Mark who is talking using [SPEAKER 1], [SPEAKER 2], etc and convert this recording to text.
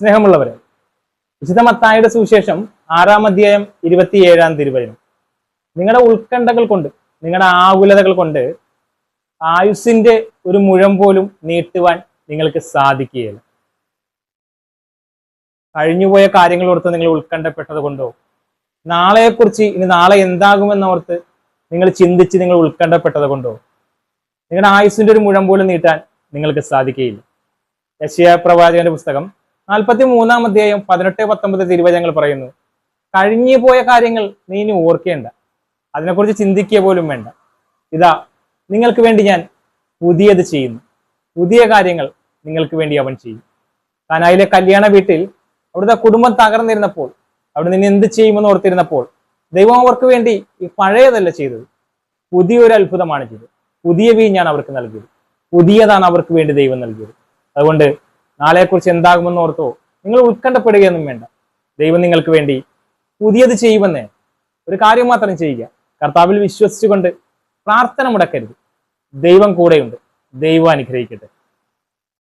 [SPEAKER 1] സ്നേഹമുള്ളവരെ വിശുദ്ധ മത്തായുടെ സുവിശേഷം ആറാം അധ്യായം ഇരുപത്തിയേഴാം തിരുവചനം. നിങ്ങളുടെ ഉത്കണ്ഠകൾ കൊണ്ട് നിങ്ങളുടെ ആകുലതകൾ കൊണ്ട് ആയുസ്സിന്റെ ഒരു മുഴം പോലും നീട്ടുവാൻ നിങ്ങൾക്ക് സാധിക്കുകയില്ല. കഴിഞ്ഞുപോയ കാര്യങ്ങളോർത്ത് നിങ്ങൾ ഉത്കണ്ഠപ്പെട്ടത് കൊണ്ടോ? നാളെക്കുറിച്ച് ഇനി നാളെ എന്താകുമെന്നോർത്ത് നിങ്ങൾ ചിന്തിച്ച് നിങ്ങൾ ഉത്കണ്ഠപ്പെട്ടത് കൊണ്ടോ? നിങ്ങളുടെ ആയുസ്സിന്റെ ഒരു മുഴം പോലും നീട്ടാൻ നിങ്ങൾക്ക് സാധിക്കുകയില്ല. യശയ പ്രവാചകന്റെ പുസ്തകം നാൽപ്പത്തി മൂന്നാം അധ്യായം പതിനെട്ട് പത്തൊമ്പത് തിരുവചനങ്ങൾ പറയുന്നു. കഴിഞ്ഞു പോയ കാര്യങ്ങൾ നീ ഇനി ഓർക്കേണ്ട. അതിനെക്കുറിച്ച് ചിന്തിക്കുക പോലും വേണ്ട. ഇതാ നിങ്ങൾക്ക് വേണ്ടി ഞാൻ പുതിയത് ചെയ്യുന്നു. പുതിയ കാര്യങ്ങൾ നിങ്ങൾക്ക് വേണ്ടി അവൻ ചെയ്യും. കാനായിലെ കല്യാണ വീട്ടിൽ അവിടുത്തെ കുടുംബം തകർന്നിരുന്നപ്പോൾ അവിടെ നിന്ന് എന്ത് ചെയ്യുമെന്ന് ഓർത്തിരുന്നപ്പോൾ ദൈവം അവർക്ക് വേണ്ടി ഈ പഴയതല്ല ചെയ്തത്. പുതിയൊരു അത്ഭുതമാണ് ചെയ്തത്. പുതിയ വീ ഞാൻ അവർക്ക് നൽകിയത്. പുതിയതാണ് അവർക്ക് വേണ്ടി ദൈവം നൽകിയത്. അതുകൊണ്ട് നാളെക്കുറിച്ച് എന്താകുമെന്ന് ഓർത്തോ. നിങ്ങൾ ഉത്കണ്ഠപ്പെടുകയൊന്നും വേണ്ട. ദൈവം നിങ്ങൾക്ക് വേണ്ടി പുതിയത് ചെയ്യുമെന്നേ ഒരു കാര്യം മാത്രം ചെയ്യുക. കർത്താവിൽ വിശ്വസിച്ചുകൊണ്ട് പ്രാർത്ഥന മുടക്കരുത്. ദൈവം കൂടെയുണ്ട്. ദൈവം അനുഗ്രഹിക്കട്ടെ.